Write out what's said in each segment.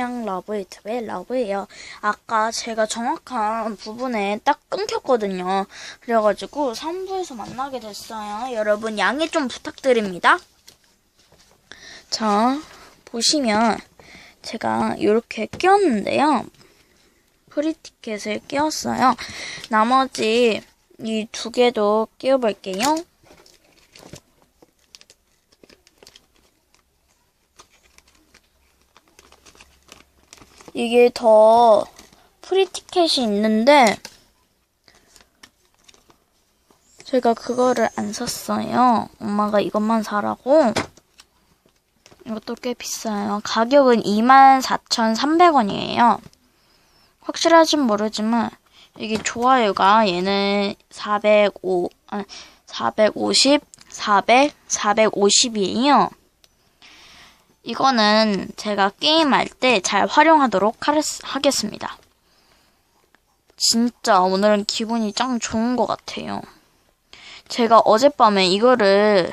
안녕 러브 유튜브의 러브예요. 아까 제가 정확한 부분에 딱 끊겼거든요. 그래가지고 3부에서 만나게 됐어요. 여러분 양해 좀 부탁드립니다. 자 보시면 제가 이렇게 끼웠는데요. 프리티켓을 끼웠어요. 나머지 이 두 개도 끼워볼게요. 이게 더 프리티켓이 있는데 제가 그거를 안 샀어요. 엄마가 이것만 사라고. 이것도 꽤 비싸요. 가격은 24,300원이에요. 확실하진 모르지만 이게 좋아요가 얘는 405, 아, 450, 400, 450이에요. 이거는 제가 게임할 때 잘 활용하도록 하겠습니다. 진짜 오늘은 기분이 짱 좋은 것 같아요. 제가 어젯밤에 이거를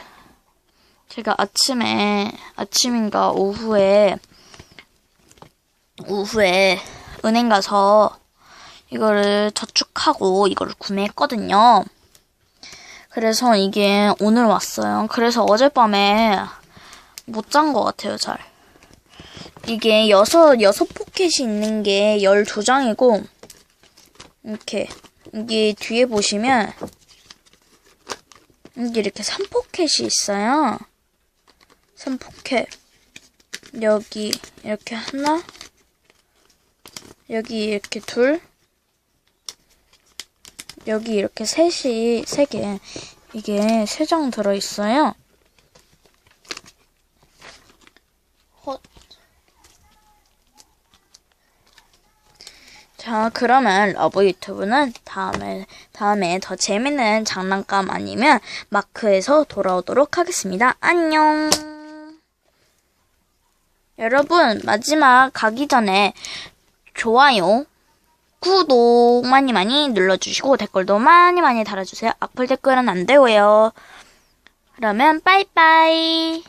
제가 아침에 아침인가 오후에 오후에 은행 가서 이거를 저축하고 이거를 구매했거든요. 그래서 이게 오늘 왔어요. 그래서 어젯밤에 못잔것 같아요, 잘. 이게 여섯, 여섯 포켓이 있는 게 12장이고, 이렇게, 여기 뒤에 보시면, 여기 이렇게 3포켓이 있어요. 3포켓. 여기, 이렇게 하나, 여기 이렇게 둘, 여기 이렇게 셋이, 세 개, 이게 세 장 들어있어요. 자, 그러면 러브 유튜브는 다음에, 다음에 더 재밌는 장난감 아니면 마크에서 돌아오도록 하겠습니다. 안녕! 여러분, 마지막 가기 전에 좋아요, 구독 많이 많이 눌러주시고 댓글도 많이 많이 달아주세요. 악플 댓글은 안 되고요. 그러면 빠이빠이!